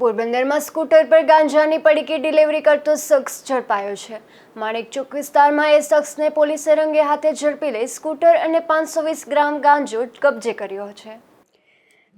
પોરબંદરમાં સ્કૂટર પર ગાંજાની પડીકી ડિલિવરી કરતો શખ્સ ઝડપાયો છે. માણેકચોક વિસ્તારમાં એ શખ્સને પોલીસે રંગે હાથે ઝડપી લઈ સ્કૂટર અને પાંચસો વીસ ગ્રામ ગાંજો કબજે કર્યો છે.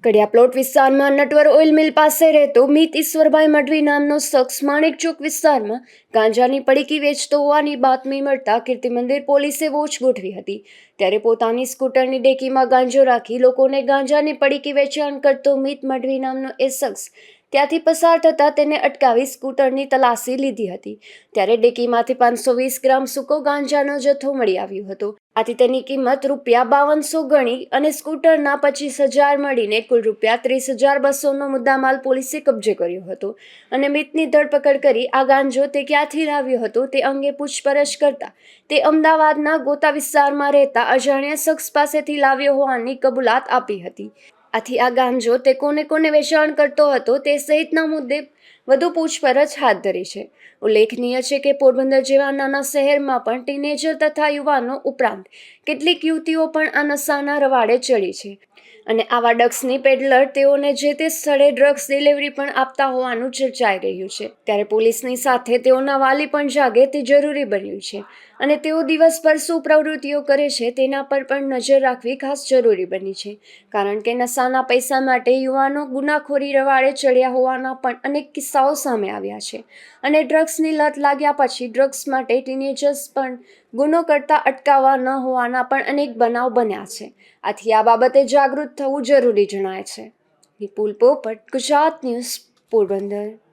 કડિયા પ્લોટ વિસ્તારમાં નટવર ઓઇલ મિલ પાસે રહેતો મિત ઈશ્વરભાઈ મઢવી નામનો શખ્સ માણેકચોક વિસ્તારમાં ગાંજાની પડીકી વેચતો હોવાની બાતમી મળતા કીર્તિ મંદિર પોલીસે વોચ ગોઠવી હતી. ત્યારે પોતાની સ્કૂટરની ડેકીમાં ગાંજો રાખી લોકોને ગાંજાની પડીકી વેચાણ કરતો મિત મઢવી નામનો એ શખ્સ ત્યાંથી પસાર થતાં તેને અટકાવી સ્કૂટરની તલાશી લીધી હતી. ત્યારે ડેકીમાંથી પાંચસો વીસ ગ્રામ સૂકો ગાંજાનો જથ્થો મળી આવ્યો હતો. આથી તેની કિંમત રૂપિયા બાવનસો ગણી અને સ્કૂટરના પચીસ હજાર મળીને કુલ રૂપિયા ત્રીસ હજાર બસોનો મુદ્દામાલ પોલીસે કબજે કર્યો હતો અને મિતની ધરપકડ કરી આ ગાંજો તે ક્યાંથી લાવ્યો હતો તે અંગે પૂછપરછ કરતા તે અમદાવાદના ગોતા વિસ્તારમાં રહેતા અજાણ્યા શખ્સ પાસેથી લાવ્યો હોવાની કબૂલાત આપી હતી. આથી આ ગાંજો તે કોને કોને વેચાણ કરતો હતો તે સહિતના મુદ્દે વધુ પૂછપરછ હાથ ધરી છે. ઉલ્લેખનીય છે કે પોરબંદર જેવા નાના શહેરમાં પણ ટીનેજર તથા યુવાનો ઉપરાંત કેટલીક યુવતીઓ પણ આ નશાના રવાડે ચડી છે. અને આવા ડ્રગ્સની પેડલર તેઓને જે તે સ્થળે ડ્રગ્સ ડિલિવરી પણ આપતા હોવાનું ચર્ચાઈ રહ્યું છે. ત્યારે પોલીસની સાથે તેઓના વાલી પણ જાગે તે જરૂરી બન્યું છે. અને તેઓ દિવસભર શું પ્રવૃત્તિઓ કરે છે તેના પર પણ નજર રાખવી ખાસ જરૂરી બની છે. કારણ કે નશાના પૈસા માટે યુવાનો ગુનાખોરી રવાડે ચડ્યા હોવાના પણ અનેક કિસ્સાઓ સામે આવ્યા છે. અને ડ્રગ્સની લત લાગ્યા પછી ડ્રગ્સ માટે ટીનેજર્સ પણ ગુનો કરતા અટકાવવા ન હોવાના પણ અનેક બનાવ બન્યા છે. આથી આ બાબતે જાગૃત થવું જરૂરી જણાય છે. વિપુલ પોપટ, ગુજરાત ન્યૂઝ, પોરબંદર.